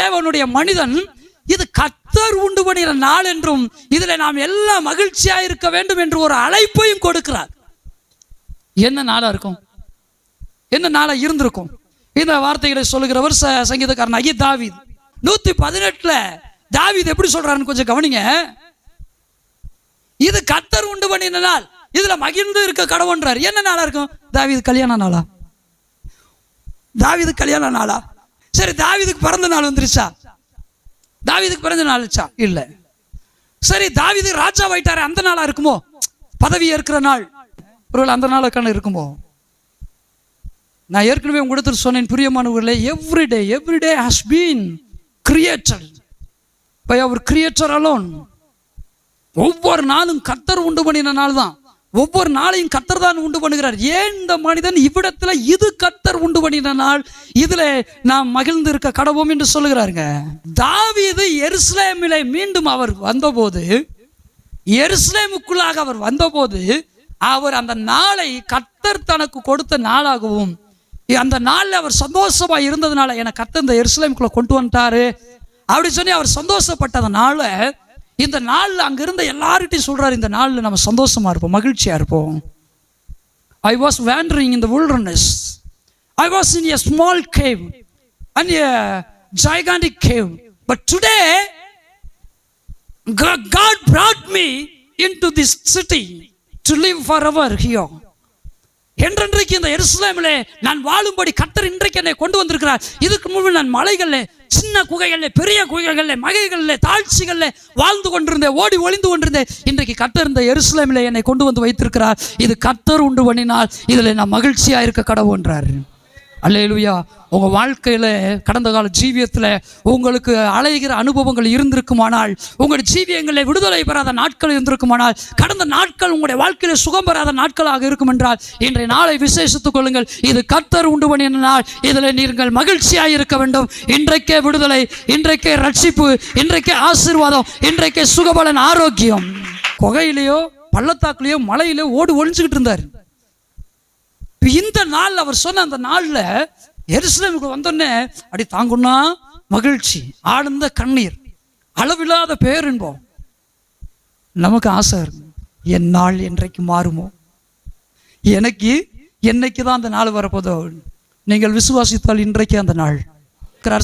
தேவனுடைய மனிதன் இது கத்தர் உண்டு பண்ணின நாள் என்றும் இதில் நாம் எல்லாம் மகிழ்ச்சியாக இருக்க வேண்டும் என்று ஒரு அழைப்பையும் கொடுக்கிறார். என்ன நாளாக இருக்கும்? என்ன நாளாக இருந்திருக்கும்? இந்த வார்த்தைகளை சொல்லுகிறவர் ச- சங்கீதக்காரன் ஐய தாவித். நூற்றி பதினெட்டில் தாவித் எப்படி சொல்கிறாருன்னு கொஞ்சம் கவனிங்க. இது கத்தர் உண்டு பண்ணின நாள். இதில் மகிழ்ந்து இருக்க கடவுன்றார் என்ன நாளாக இருக்கும்? தாவீது கல்யாண நாளா? தாவீது கல்யாண நாளா? சரி தாவீதுக்கு பிறந்த நாள் வந்துருச்சா? தாவீதுக்கு பிறந்த நாள் வச்சா இல்ல. சரி தாவீது ராஜாவாயிட்டாரு அந்த நாளா இருக்குமோ? பதவி ஏற்கிற நாள். ஒருவேளை அந்த நாளுக்கான இருக்குமோ? நான் ஏற்கனவே உங்களுக்கு சொன்னேன் பிரியமானவர்களே everyday everyday has been creator by our creator alone ஒவ்வொரு நாளும் கத்தர் உண்டு பண்ணின நாள் தான் ஒவ்வொரு நாளையும் கத்தர் தான் உண்டு பண்ணுகிறார். ஏன் இந்த மனிதன் இவ்விடத்தில் இது கத்தர் உண்டு பண்ணின நாள்? இதில் நாம் மகிழ்ந்து இருக்க கடவோம் என்று சொல்லுகிறாருங்க. தாவீது எருசலேமிலே மீண்டும் அவர் வந்தபோது எருசலேமுக்குள்ளாக அவர் வந்தபோது அவர் அந்த நாளை கத்தர் தனக்கு கொடுத்த நாளாகவும் அந்த நாளில் அவர் சந்தோஷமாக இருந்ததுனால என கத்தர் இந்த எருசலேமுக்குள்ளே கொண்டு வந்துட்டாரு. அப்படி சொல்லி அவர் சந்தோஷப்பட்டதுனால இந்த நாளில் அங்கே இருந்த எல்லார்கிட்டையும் சொல்கிறார் இந்த நாளில் நம்ம சந்தோஷமா இருப்போம் மகிழ்ச்சியாக இருப்போம். I was wandering in the wilderness I was in a small cave and a gigantic cave but today God brought me into this city to live for our hero என்றென்றைக்கு இந்த எருசலேமில் நான் வாழும்படி கத்தர் இன்றைக்கு என்னை கொண்டு வந்திருக்கிறார் இதுக்கு முன்பு நான் மலைகளில் சின்ன குகைகளில் பெரிய குகைகளில் மகைகளில் தாழ்ச்சிகளில் வாழ்ந்து கொண்டிருந்தேன் ஓடி ஒளிந்து கொண்டிருந்தேன் இன்றைக்கு கத்தர் இந்த எருசலேமில் என்னை கொண்டு வந்து வைத்திருக்கிறார். இது கத்தர் உண்டு பண்ணினால் இதில் நான் மகிழ்ச்சியாக இருக்க கடவுன்றார் அல்லேலுயா. உங்கள் வாழ்க்கையில் கடந்த கால ஜீவியத்தில் உங்களுக்கு அலைகிற அனுபவங்கள் இருந்திருக்குமானால் உங்களுடைய ஜீவியங்களில் விடுதலை பெறாத நாட்கள் இருந்திருக்குமானால் கடந்த நாட்கள் உங்களுடைய வாழ்க்கையில் சுகம் பெறாத நாட்களாக இருக்கும் என்றால் இன்றைய நாளை விசேஷித்துக் கொள்ளுங்கள். இது கர்த்தர் உண்டு பண்ணினால் இதில் நீங்கள் மகிழ்ச்சியாக இருக்க வேண்டும். இன்றைக்கே விடுதலை இன்றைக்கே ரட்சிப்பு இன்றைக்கே ஆசீர்வாதம் இன்றைக்கே சுகபலன் ஆரோக்கியம். குகையிலேயோ பள்ளத்தாக்குலேயோ மலையிலோ ஓடி ஒழிஞ்சுக்கிட்டு இருந்தார். இந்த நாள் அவர் சொன்ன அந்த நாள்ல எருசலேமுக்கு வந்தோடனே அப்படி தாங்குன்னா மகிழ்ச்சி ஆழ்ந்த கண்ணீர் அளவில்லாத பேரின்போம். நமக்கு ஆசை இருக்கும் என் நாள் என்றைக்கு மாறுமோ? எனக்கு என்னைக்கு தான் அந்த நாள் வரப்போதோ? நீங்கள் விசுவாசித்தால் இன்றைக்கு அந்த நாள்.